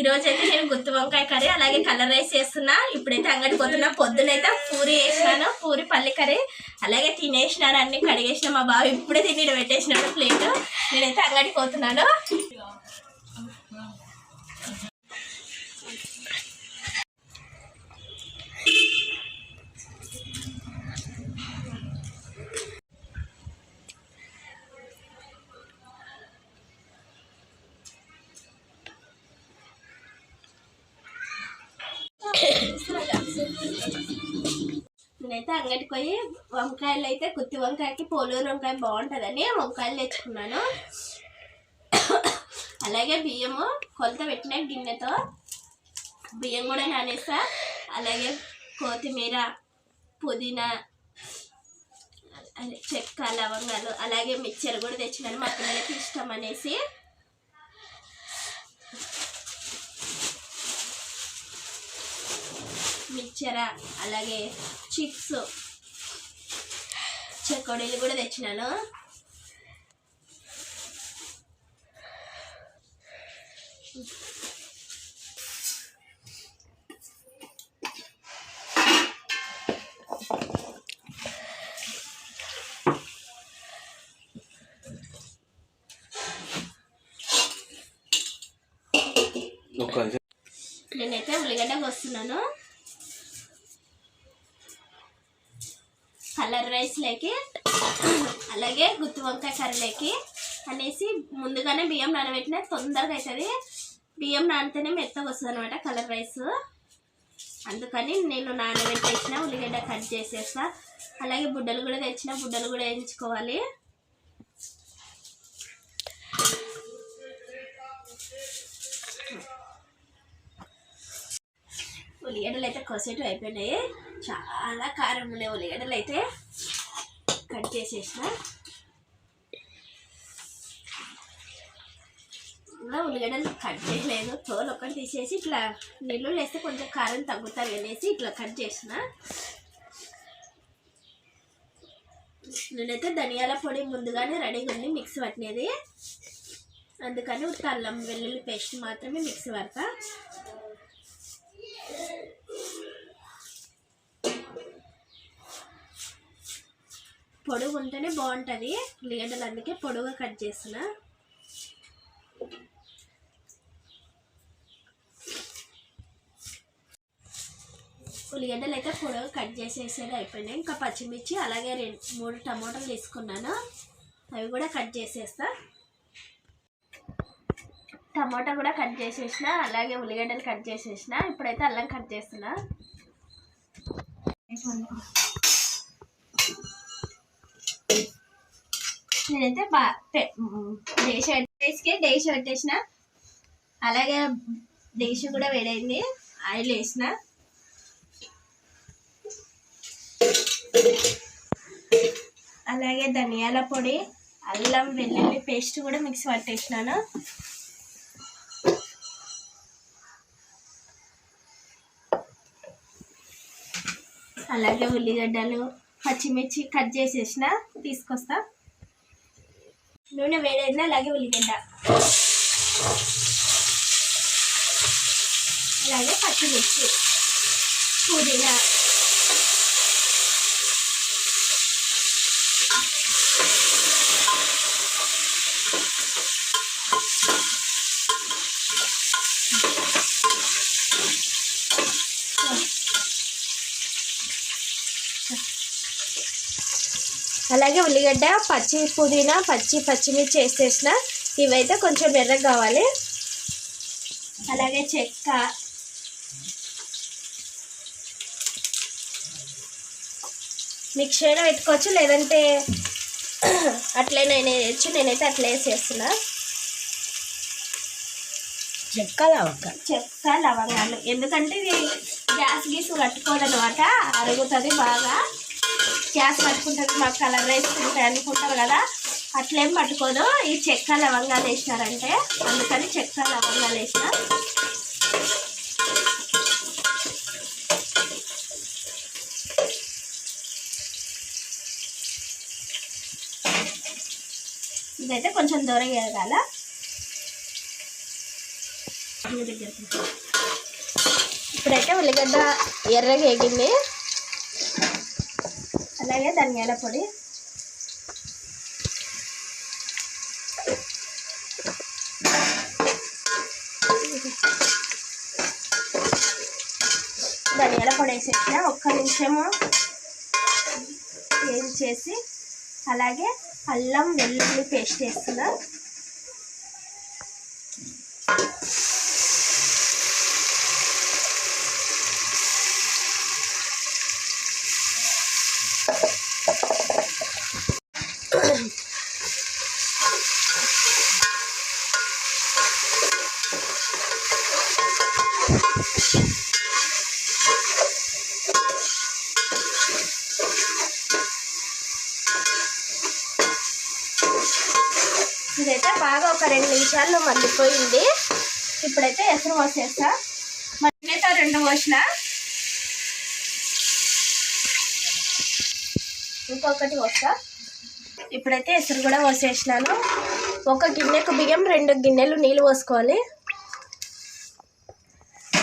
ఈ రోజు అయితే నేను గుత్తి వంకాయ కర్రీ అలాగే కలర్ రైస్ చేస్తున్నా. ఇప్పుడైతే అంగడికి పోతున్నా పొద్దునైతే పూరి వేసినాను పూరి పల్లి కర్రీ అలాగే తినేసినాను అన్ని కడిగేసిన మా బావ ఇప్పుడే తిని పెట్టేసినాడు ప్లేట్. నేనైతే అంగడికి పోతున్నాను. నేనైతే అంగడికి పోయి వంకాయలు అయితే గుత్తి వంకాయకి పోలూరు వంకాయ బాగుంటుందని వంకాయలు తెచ్చుకున్నాను. అలాగే బియ్యము కొలత పెట్టిన గిన్నెతో బియ్యం కూడా నానేసా. అలాగే కొత్తిమీర పుదీనా అదే చెక్క లవంగాలు అలాగే మిక్చర్ కూడా తెచ్చినాను మా పిల్లలకి ఇష్టం అనేసి. మిక్చర అలాగే చిప్స్. చెకోడీలు కూడా తెచ్చినాను. ఒక్క కలర్ అలాగే గుత్తి వంకాయ కర్రీలోకి అనేసి ముందుగానే బియ్యం నానబెట్టిన తొందరగా అవుతుంది బియ్యం నానితేనే మెత్తగా వస్తుంది అనమాట కలర్ రైస్. అందుకని నేను నానబెట్టేసిన ఉల్లిగడ్డ కట్ చేసేస్తా. అలాగే బుడ్డలు కూడా తెచ్చిన బుడ్డలు కూడా వేయించుకోవాలి. ఉల్లిగడ్డలు అయితే కొసేటు అయిపోయినాయి. చాలా కారం ఉన్నాయి ఉల్లిగడ్డలు అయితే కట్ చేసేసిన. ఇంకా ఉల్లిగడ్డలు కట్ చేయలేదు. తోలు ఒక్కటి తీసేసి ఇట్లా నీళ్ళు వేస్తే కొంచెం కారం తగ్గుతారు అనేసి ఇట్లా కట్ చేసిన. నేనైతే ధనియాల పొడి ముందుగానే రెడీగా ఉంది. మిక్సీ పట్టినది. అందుకని తల్లం అల్లం వెల్లుల్లి పేస్ట్ మాత్రమే మిక్సీ పడతా పొడుగు ఉంటేనే బాగుంటుంది. ఉల్లిగడ్డలు అందుకే పొడుగు కట్ చేసిన. ఉల్లిగడ్డలు అయితే పొడవు కట్ చేసేసేది అయిపోయినాయి. ఇంకా పచ్చిమిర్చి అలాగే రెండు మూడు టమాటాలు తీసుకున్నాను. అవి కూడా కట్ చేసేస్తా. టమాటా కూడా కట్ చేసేసిన అలాగే ఉల్లిగడ్డలు కట్ చేసేసిన. ఇప్పుడైతే అల్లం కట్ చేస్తున్నా. నేనైతే బా వేసుకే డే షర్ట్ వేసిన అలాగే డేష కూడా వేడైంది. ఆయిల్ వేసిన. అలాగే ధనియాల పొడి అల్లం వెల్లుల్లి పేస్ట్ కూడా మిక్స్ పట్టేసినాను. అలాగే ఉల్లిగడ్డలు పచ్చిమిర్చి కట్ చేసేసిన. తీసుకొస్తా. నూనె వేడైనా అలాగే ఉల్లిగడ్డ. అలాగే పచ్చిమిర్చి పుదీనా. అలాగే ఉల్లిగడ్డ పచ్చి పుదీనా పచ్చి పచ్చిమిర్చి వేసేసిన. ఇవైతే కొంచెం ఎర్రగా కావాలి. అలాగే చెక్క. మిక్సీలో పెట్టుకోవచ్చు లేదంటే అట్లే నేను వేయచ్చు నేనైతే అట్లే వేసేస్తున్నా. చెక్క లవంగ. చెక్క లవంగాలు. ఎందుకంటే ఇది గ్యాస్ గీస్ కట్టుకోదనమాట అరుగుతుంది బాగా. గ్యాస్ పట్టుకుంటుంది మాకు కలర్ రైస్ తింటాయి అనుకుంటారు కదా. అట్లేం పట్టుకోదు. ఈ చెక్క లవంగాలు వేసినారంటే అందుకని చెక్క లవంగాలు వేసిన. ఇదైతే కొంచెం దూరం ఎదగాల ఇప్పుడైతే ఉల్లిగడ్డ ఎర్రగా వేగింది అలాగే ధనియాల పొడి? ధనియాల పొడి వేసేసిన ఒక్క నిమిషము ఏం చేసి అలాగే అల్లం వెల్లుల్లి పేస్ట్ వేస్తున్నా. ఇదైతే బాగా ఒక రెండు నిమిషాల్లో మగ్గిపోయింది. ఇప్పుడైతే ఎసరు పోసేస్తా. మళ్ళీ రెండు పోసిన. ఇంకొకటి పోస్తా. ఇప్పుడైతే ఎసరు కూడా పోసేసినాను. ఒక గిన్నెకు బియ్యం రెండు గిన్నెలు నీళ్ళు పోసుకోవాలి.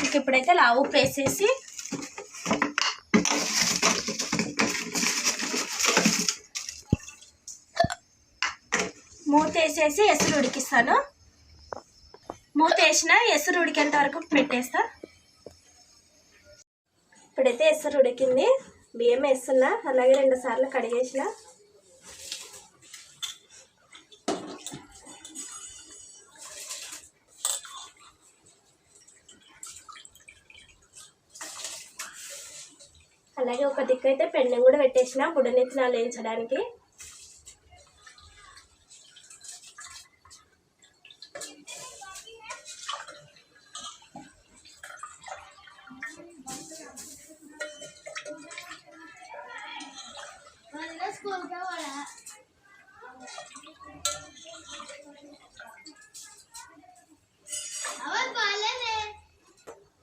దీనికి ఇప్పుడైతే లావు పేసేసి వేసేసి మూత వేసేసి ఎసురు ఉడికిస్తాను. మూత వేసిన ఎసురు ఉడికేంత వరకు పెట్టేస్తా. ఇప్పుడైతే ఎసురు ఉడికింది. బియ్యం వేస్తున్నా. అలాగే రెండు సార్లు కడిగేసిన అలాగే ఒక దిక్కు అయితే పెండెం కూడా పెట్టేసిన బుడనెత్తినాలు వేయించడానికి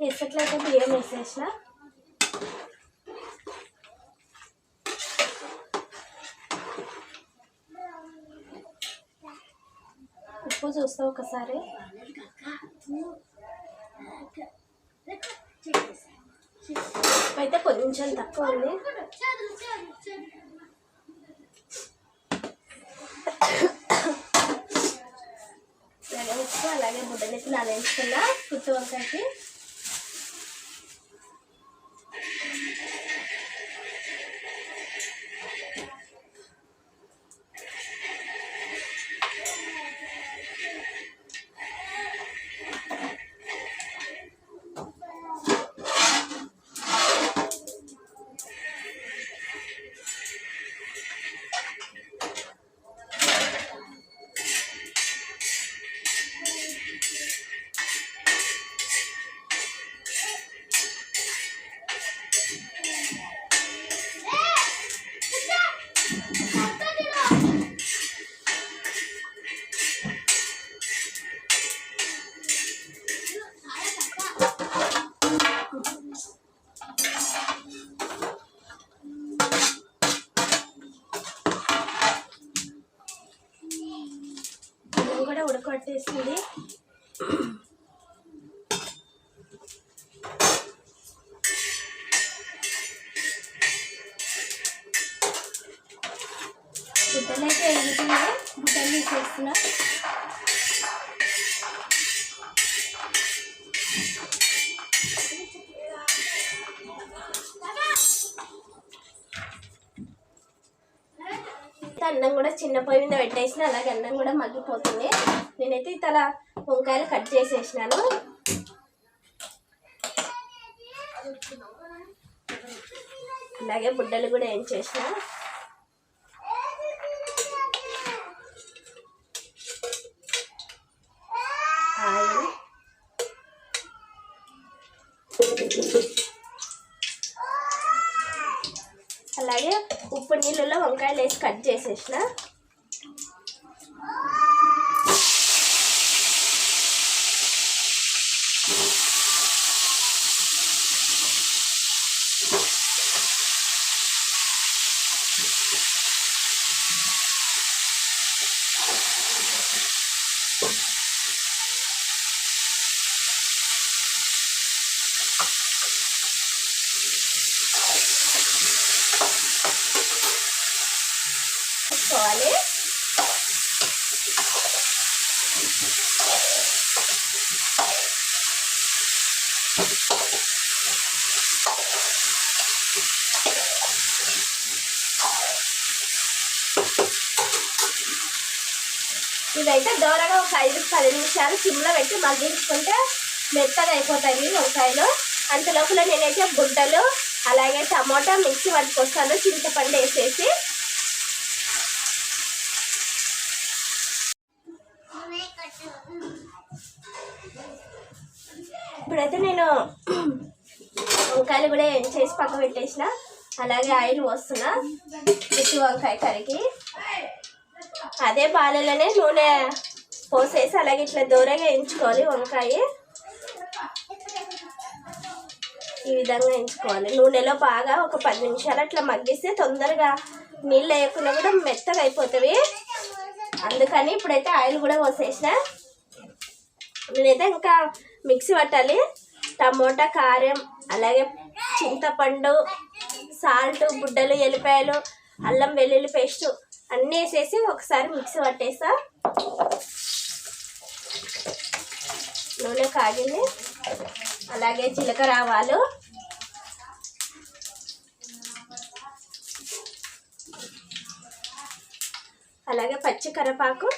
వేసేట్లయితే బియ్యం వేసేసిన. చూస్తావు ఒకసారి? అయితే కొంచెం తక్కువ ఉంది అలాగే ఉప్పు అలాగే బుడ్డనెత్తి నానేసుకున్నా గుత్తి వంకాయకి. కూడా ఉడకొట్టేసింది పొయ్యి మీద పెట్టేసిన అలాగే అన్నం కూడా మగ్గిపోతుంది. నేనైతే తల వంకాయలు కట్ చేసేసినాను. అలాగే బుడ్డలు కూడా ఏం చేసిన. అలాగే ఉప్పు నీళ్ళలో వంకాయలు వేసి కట్ చేసేసిన. ఇదైతే దూరంగా ఒక ఐదు పది నిమిషాలు సిమ్లో పెట్టి మగ్గించుకుంటే మెత్తగా అయిపోతాయి వంకాయలు. అంత లోపల నేనైతే గుడ్డలు అలాగే టమోటా మిక్సీ పట్టుకొస్తాను చింతపండు వేసేసి. ఇప్పుడైతే నేను వంకాయలు కూడా ఏం చేసి పక్క పెట్టేసిన. అలాగే ఆయిల్ పోస్తున్నా. గుత్తి వంకాయ కర్రీకి. అదే బాలలోనే నూనె పోసేసి అలాగే ఇట్లా దూరంగా ఎంచుకోవాలి వంకాయ. ఈ విధంగా ఎంచుకోవాలి. నూనెలో బాగా ఒక పది నిమిషాలు అట్లా మగ్గిస్తే తొందరగా నీళ్ళు వేయకుండా కూడా మెత్తగా అయిపోతుంది అందుకని ఇప్పుడైతే ఆయిల్ కూడా పోసేసిన. నేనైతే ఇంకా మిక్సీ పట్టాలి. టమోటా కారం అలాగే చింతపండు సాల్ట్ బుడ్డలు ఎల్లిపాయలు అల్లం వెల్లుల్లి పేస్టు అన్నీ వేసేసి ఒకసారి మిక్సీ పట్టేసా నూనె కాగింది. అలాగే జీలకర్ర ఆవాలు. అలాగే పచ్చి కరివేపాకు.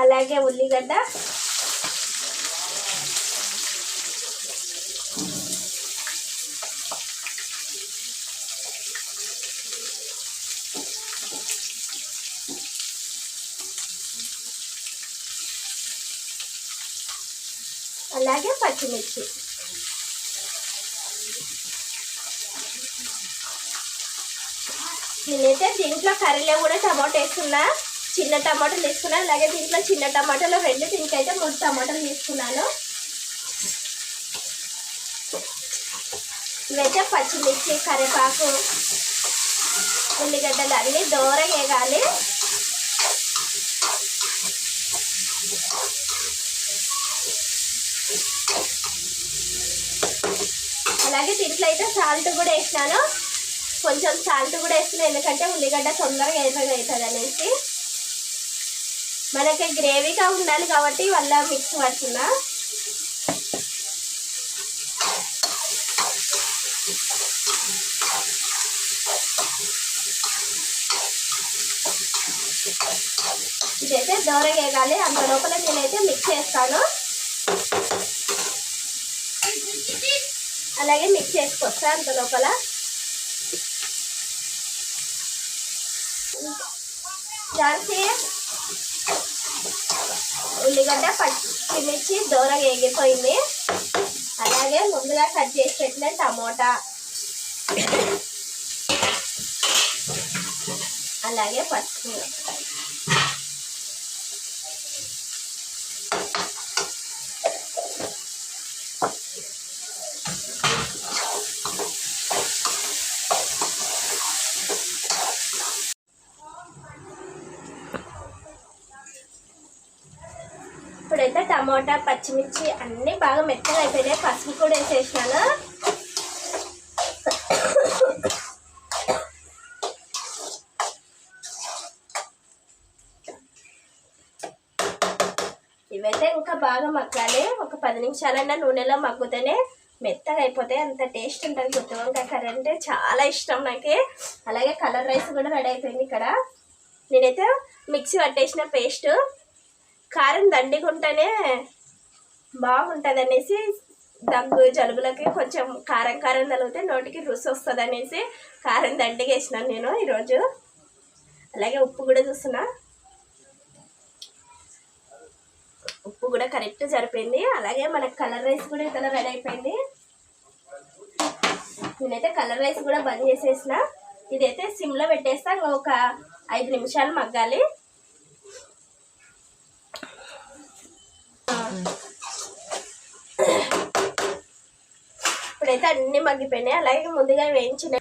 అలాగే ఉల్లిగడ్డ. అలాగే పచ్చిమిర్చి. నేనైతే దీంట్లో కర్రీలో కూడా టమాటో వేసుకున్నా చిన్న టమాటాలు తీసుకున్నా అలాగే దీంట్లో చిన్న టమాటాలు రెండు దీనికైతే మూడు టమాటాలు తీసుకున్నాను. ఇవైతే పచ్చిమిర్చి కరివేపాకు ఉల్లిగడ్డలు అన్నీ దూరంగా వేయాలి అలాగే అయితే సాల్ట్ కూడా వేసినాను. కొంచెం సాల్ట్ కూడా వేస్తున్నాను ఎందుకంటే ఉల్లిగడ్డ తొందరగా ఎర్రగా అవుతుంది అనేసి. మనకి గ్రేవీగా ఉండాలి కాబట్టి వల్ల మిక్స్ పడుతున్నా. ఇదైతే దూరగా వేయాలి అంత లోపల నేనైతే మిక్స్ చేస్తాను. అలాగే మిక్స్ చేసుకొస్తా అంత లోపల? ఝాన్సీ ఉల్లిగడ్డ పచ్చిమిర్చి దూరగా ఎగిపోయింది అలాగే ముందుగా కట్ చేసి పెట్టిన టమోటా. అలాగే పసుపు ఇప్పుడైతే టమోటా పచ్చిమిర్చి అన్నీ బాగా మెత్తగా అయిపోయినాయి. పసుపు కూడా వేసేసినాను. ఇవైతే ఇంకా బాగా మగ్గాలి. ఒక పది నిమిషాలైనా నూనెలో మగ్గుతేనే మెత్తగా అయిపోతాయి. అంత టేస్ట్ ఉంటుంది గుత్తి వంకాయ కర్రీ అంటే చాలా ఇష్టం నాకు. అలాగే కలర్ రైస్ కూడా రెడీ అయిపోయింది ఇక్కడ. నేనైతే మిక్సీ పట్టేసిన పేస్ట్. కారం దండిగా ఉంటేనే బాగుంటుంది అనేసి దగ్గు జలుబులకి కొంచెం కారం కారం తగిలితే నోటికి రుచి వస్తుంది అనేసి కారం దండిగా వేసినాను నేను ఈరోజు. అలాగే ఉప్పు కూడా చూస్తున్నా. ఉప్పు కూడా కరెక్ట్ సరిపోయింది. అలాగే మనకి కలర్ రైస్ కూడా ఇక్కడ రెడీ అయిపోయింది. నేనైతే కలర్ రైస్ కూడా బంద్ చేసేసిన. ఇదైతే సిమ్లో పెట్టేస్తా. ఒక ఐదు నిమిషాలు మగ్గాలి. అయితే అన్ని మగ్గిపోయినాయి అలాగే ముందుగా వేయించిన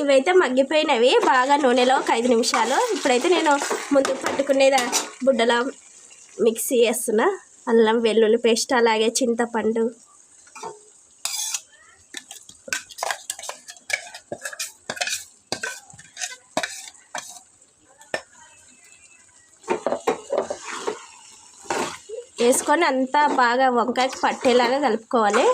ఇవైతే మగ్గిపోయినవి బాగా నూనెలో ఒక ఐదు నిమిషాలు. ఇప్పుడైతే నేను ముందు పట్టుకునేది బుడ్డల మిక్సీ వేస్తున్నా. అల్లం వెల్లుల్లి పేస్ట్ అలాగే చింతపండు వేసుకొని అంతా బాగా వంకాయకి పట్టేలాగా కలుపుకోవాలి.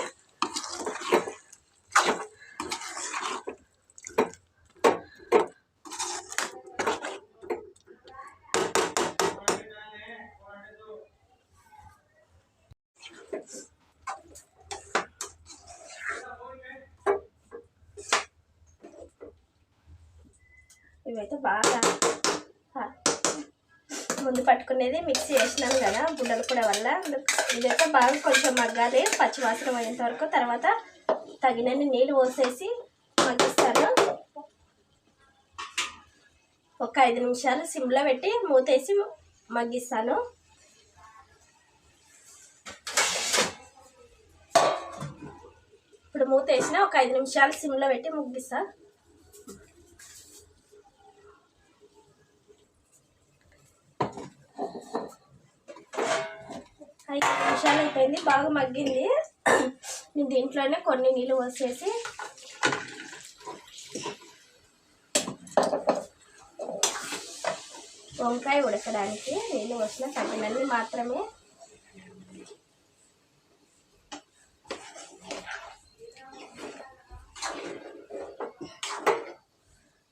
ఇవైతే బాగా ముందు పట్టుకునేది మిక్సీ చేసినాం కదా గుడ్డలు కూడా వల్ల. ఇదైతే బాగా కొంచెం మగ్గాలి పచ్చివాసన పోయేంత వరకు. తర్వాత తగినన్ని నీళ్ళు పోసేసి మగ్గిస్తాను. ఒక ఐదు నిమిషాలు సిమ్లో పెట్టి మూతేసి మగ్గిస్తాను. ఇప్పుడు మూత వేసిన ఒక ఐదు నిమిషాలు సిమ్లో పెట్టి ముగ్గిస్తాను ఐదు నిమిషాలు అయిపోయింది బాగా మగ్గింది. నేను దీంట్లోనే కొన్ని నీళ్ళు పోసేసి వంకాయ ఉడకడానికి నీళ్ళు పోసిన తగినన్ని మాత్రమే.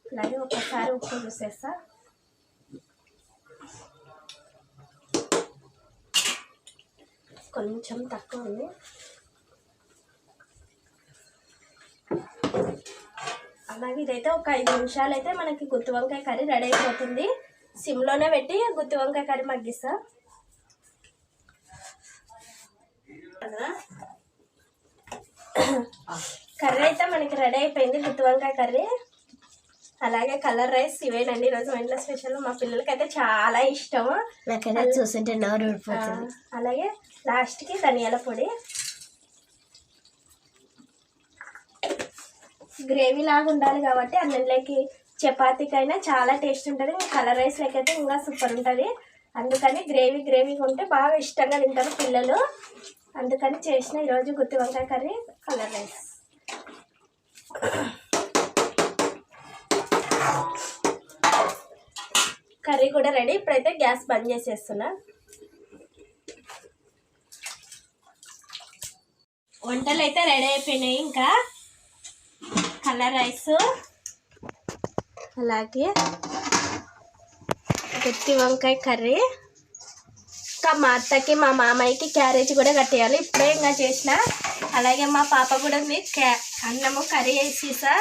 అలాగే ఒకసారి ఉప్పు చూసేస్తా. కొంచెం తక్కువ ఉంది. అలాగే ఇదైతే ఒక ఐదు నిమిషాలు అయితే మనకి గుత్తి వంకాయ కర్రీ రెడీ అయిపోతుంది. సిమ్లోనే పెట్టి గుత్తి వంకాయ కర్రీ మగ్గిస్తా. కర్రీ అయితే మనకి రెడీ అయిపోయింది గుత్తి వంకాయ కర్రీ. అలాగే కలర్ రైస్ ఇవేనండి. ఈరోజు మా ఇంట్లో స్పెషల్ మా పిల్లలకైతే చాలా ఇష్టము నాకైతే చూస్తుంటే నోరు ఊడిపోతుంది. అలాగే లాస్ట్కి ధనియాల పొడి. గ్రేవీ లాగా ఉండాలి కాబట్టి అన్నంలోకి చపాతీకైనా చాలా టేస్ట్ ఉంటుంది. కలర్ రైస్ అయితే ఇంకా సూపర్ ఉంటుంది. అందుకని గ్రేవీ గ్రేవీగా ఉంటే బాగా ఇష్టంగా తింటారు పిల్లలు. అందుకని చేసిన ఈరోజు గుత్తి వంకాయ కర్రీ కలర్ రైస్. కర్రీ కూడా రెడీ. ఇప్పుడైతే గ్యాస్ బంద్ చేసేస్తున్నా. వంటలు అయితే రెడీ అయిపోయినాయి ఇంకా. Colour rice. అలాగే గుత్తి వంకాయ కర్రీ. ఇంకా మా అత్తకి మా మామయ్యకి క్యారేజ్ కూడా కట్టేయాలి. ఇప్పుడే ఇంకా చేసిన. అలాగే మా పాప కూడా మీ క్యా అన్నము కర్రీ వేసేసా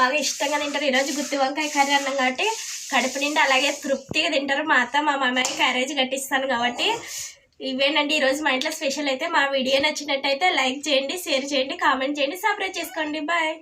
బాగా ఇష్టంగా తింటారు. ఈరోజు గుత్తి వంకాయ కర్రీ అన్నం కాబట్టి కడుపు నిండా అలాగే తృప్తిగా తింటారు. మా అత్త మా మామయ్య క్యారేజ్ కట్టిస్తాను కాబట్టి ఇవేనండి. ఈరోజు మా ఇంట్లో స్పెషల్ అయితే మా వీడియో నచ్చినట్టయితే లైక్ చేయండి షేర్ చేయండి కామెంట్ చేయండి సబ్స్క్రైబ్ చేసుకోండి. బాయ్.